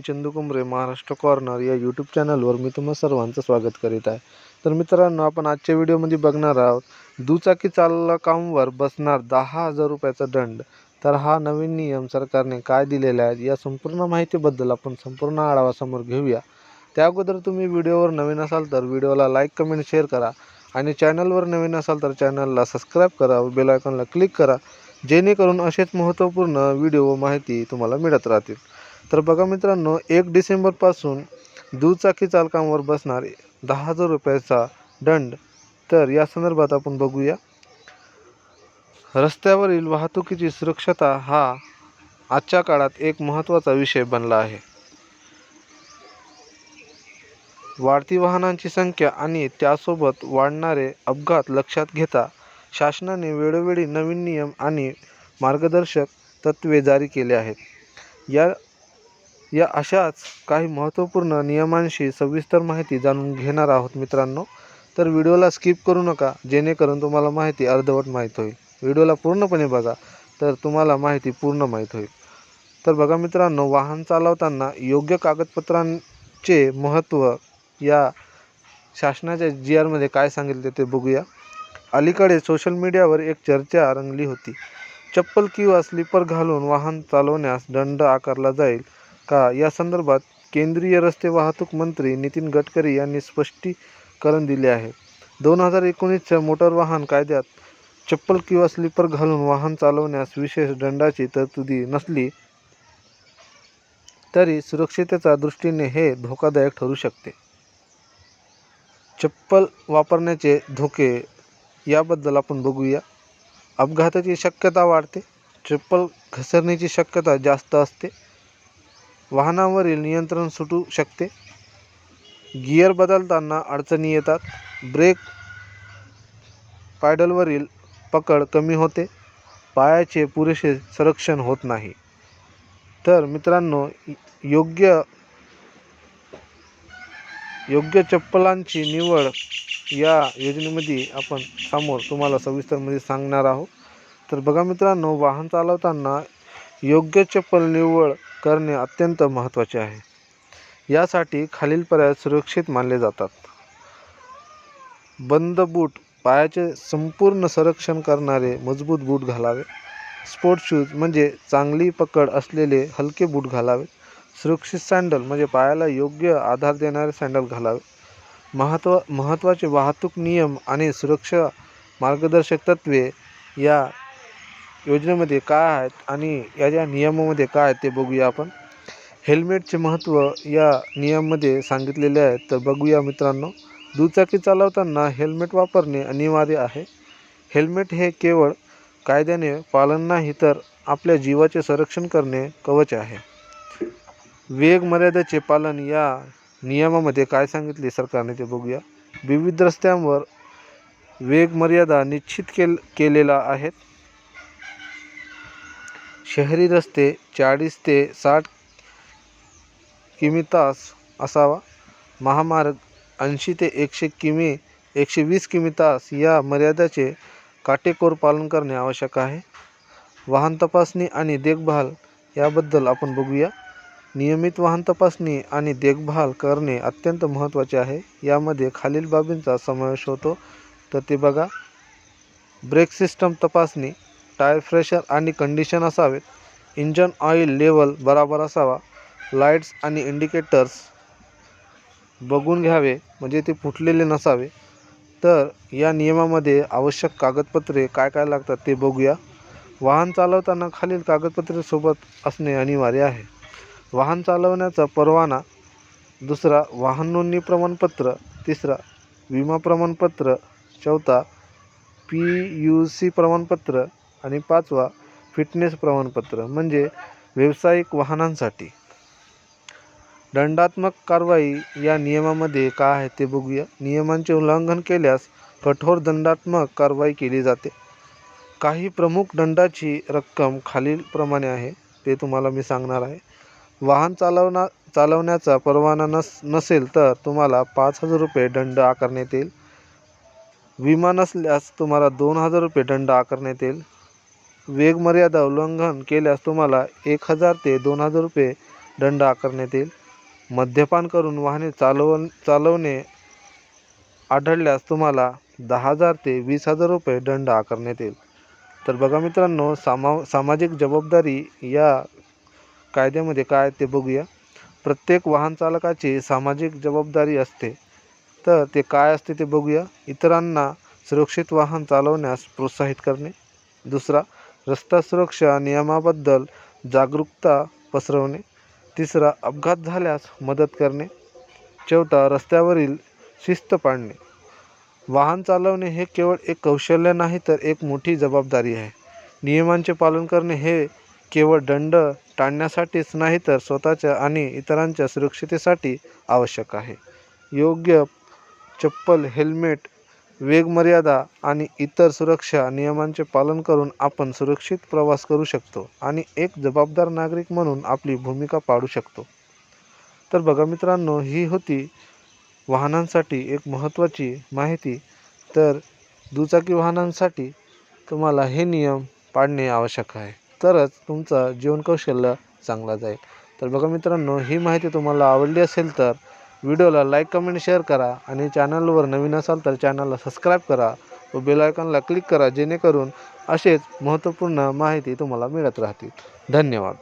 मी Chandu Kumbre Maharashtra corner या YouTube चॅनलवर मी तुम्हा सर्वांचं स्वागत करीत आहे. तर मित्रांनो आपण आजच्या व्हिडिओमध्ये बघणार आहोत दुचाकी चालकांवर बसणार दहा हजार रुपयाचा दंड. तर हा नवीन नियम सरकारने काय दिलेला आहे या संपूर्ण माहितीबद्दल आपण संपूर्ण आढावा समोर घेऊया. त्या अगोदर तुम्ही व्हिडिओवर नवीन असाल तर व्हिडिओला लाईक कमेंट शेअर करा. आणि चॅनलवर नवीन असाल तर चॅनलला सबस्क्राईब करा व बेल आयकॉनला क्लिक करा. जेणेकरून असेच महत्त्वपूर्ण व्हिडिओ व माहिती तुम्हाला मिळत राहतील. तर बघा मित्रांनो एक डिसेंबरपासून दुचाकी चालकांवर बसणार दहा हजार रुपयाचा दंड. तर या संदर्भात आपण बघूया. रस्त्यावरील वाहतुकीची सुरक्षता हा आजच्या काळात एक महत्त्वाचा विषय बनला आहे. वाढती वाहनांची संख्या आणि त्यासोबत वाढणारे अपघात लक्षात घेता शासनाने वेळोवेळी नवीन नियम आणि मार्गदर्शक तत्त्वे जारी केले आहेत. या या अशाच काही महत्त्वपूर्ण नियमांशी सविस्तर माहिती जाणून घेणार आहोत मित्रांनो. तर व्हिडिओला स्किप करू नका जेणेकरून तुम्हाला माहिती अर्धवट माहीत होईल. व्हिडिओला पूर्णपणे बघा तर तुम्हाला माहिती पूर्ण माहीत होईल. तर बघा मित्रांनो वाहन चालवताना योग्य कागदपत्रांचे महत्त्व या शासनाच्या जी आरमध्ये काय सांगितले ते बघूया. अलीकडे सोशल मीडियावर एक चर्चा रंगली होती. चप्पल किंवा स्लीपर घालून वाहन चालवण्यास दंड आकारला जाईल. का? या संदर्भात केंद्रीय रस्ते वाहतूक मंत्री नितीन गडकरी यांनी स्पष्टीकरण दिले आहे. दोन हजार एकोणीसच्या मोटर वाहन कायद्यात चप्पल किंवा स्लीपर घालून वाहन चालवण्यास विशेष दंडाची तरतुदी नसली तरी सुरक्षितेच्या दृष्टीने हे धोकादायक ठरू शकते. चप्पल वापरण्याचे धोके याबद्दल आपण बघूया. अपघाताची शक्यता वाढते. चप्पल घसरण्याची शक्यता जास्त असते. वाहनावरील नियंत्रण सुटू शकते. गिअर बदलताना अडचणी येतात. ब्रेक पायडलवरील पकड कमी होते. पायाचे पुरेसे संरक्षण होत नाही. तर मित्रांनो योग्य योग्य चप्पलांची निवड या योजनेमध्ये आपण समोर तुम्हाला सविस्तरमध्ये सांगणार आहोत. तर बघा मित्रांनो वाहन चालवताना योग्य चप्पल निवड करणे अत्यंत महत्त्वाचे आहे. यासाठी खालील पर्याय सुरक्षित मानले जातात. बंद बूट पायाचे संपूर्ण संरक्षण करणारे मजबूत बूट घालावे. स्पोर्ट शूज म्हणजे चांगली पकड असलेले हलके बूट घालावे. सुरक्षित सँडल म्हणजे पायाला योग्य आधार देणारे सँडल घालावे. महत्त्व महत्त्वाचे वाहतूक नियम आणि सुरक्षा मार्गदर्शक तत्त्वे या योजनेमध्ये काय आहेत आणि या ज्या नियमामध्ये काय आहेत ते बघूया आपण. हेल्मेटचे महत्त्व या नियमामध्ये सांगितलेले आहेत तर बघूया मित्रांनो. दुचाकी चालवताना हेल्मेट वापरणे अनिवार्य आहे. हेल्मेट हे केवळ कायद्याने पालन नाही तर आपल्या जीवाचे संरक्षण करणे कवच आहे. वेग मर्यादेचे पालन या नियमामध्ये काय सांगितले सरकारने ते बघूया. विविध रस्त्यांवर वेग मर्यादा निश्चित केल केलेला आहेत. शहरी रस्ते चाळीस ते साठ किमी तास असावा. महामार्ग ऐंशी ते एकशे किमी एकशे वीस किमी तास या मर्यादेचे काटेकोर पालन करणे आवश्यक आहे. वाहन तपासणी आणि देखभाल याबद्दल आपण बघूया. नियमित वाहन तपासणी आणि देखभाल करणे अत्यंत महत्त्वाचे आहे. यामध्ये खालील बाबींचा समावेश होतो. तर ते बघा. ब्रेक सिस्टम तपासणी टायर फ्रेशर आणि कंडिशन असावेत. इंजन ऑइल लेवल बराबर असावा. लाईट्स आणि इंडिकेटर्स बघून घ्यावे म्हणजे ते फुटलेले नसावे. तर या नियमामध्ये आवश्यक कागदपत्रे काय काय लागतात ते बघूया. वाहन चालवताना खालील कागदपत्रे सोबत असणे अनिवार्य आहे. वाहन चालवण्याचा परवाना दुसरा वाहन नोंदणी प्रमाणपत्र तिसरा विमा प्रमाणपत्र चौथा पी यू सी प्रमाणपत्र आणि पाचवा फिटनेस प्रमाणपत्र म्हणजे व्यावसायिक वाहनांसाठी. दंडात्मक कारवाई या नियमामध्ये काय आहे ते बघूया. नियमांचे उल्लंघन केल्यास कठोर दंडात्मक कारवाई केली जाते. काही प्रमुख दंडाची रक्कम खालीलप्रमाणे आहे ते तुम्हाला मी सांगणार आहे. वाहन चालवना चालवण्याचा परवाना नस नसेल तर तुम्हाला पाच हजार रुपये दंड आकारण्यात येईल. विमा नसल्यास तुम्हाला दोन हजार रुपये दंड आकारण्यात येईल. वेगमर्यादा उल्लंघन केल्यास तुम्हाला एक हजार ते दोन हजार रुपये दंड आकारण्यात येईल. मद्यपान करून वाहने चालव चालवणे आढळल्यास तुम्हाला दहा हजार ते वीस हजार रुपये दंड आकारण्यात येईल. तर बघा मित्रांनो सामा सामाजिक जबाबदारी या कायद्यामध्ये काय ते बघूया. प्रत्येक वाहन चालकाची सामाजिक जबाबदारी असते. तर ते काय असते ते बघूया. इतरांना सुरक्षित वाहन चालवण्यास प्रोत्साहित करणे. दुसरा रस्ता सुरक्षा नियमाबद्दल जागरूकता पसरवणे. तिसरा अपघात झाल्यास मदत करणे. चौथा रस्त्यावरील शिस्त पाळणे वाहन चालवणे हे केवळ एक कौशल्य नाही तर एक मोठी जबाबदारी आहे. नियमांचे पालन करणे हे केवळ दंड टाळण्यासाठीच नाही तर स्वतःच्या आणि इतरांच्या सुरक्षितेसाठी आवश्यक आहे. योग्य चप्पल हेल्मेट वेगमर्यादा आणि इतर सुरक्षा नियमांचे पालन करून आपण सुरक्षित प्रवास करू शकतो आणि एक जबाबदार नागरिक म्हणून आपली भूमिका पाडू शकतो. तर बघा मित्रांनो ही होती वाहनांसाठी एक महत्त्वाची माहिती. तर दुचाकी वाहनांसाठी तुम्हाला हे नियम पाळणे आवश्यक आहे. तरच तुमचं जीवनकौशल्य चांगला जाईल. तर बघा मित्रांनो ही माहिती तुम्हाला आवडली असेल तर व्हिडिओला लाईक कमेंट शेअर करा आणि चॅनलवर नवीन असाल तर चॅनलला सबस्क्राईब करा व बेलायकॉनला क्लिक करा जेणेकरून असेच महत्त्वपूर्ण माहिती तुम्हाला मिळत राहतील. धन्यवाद.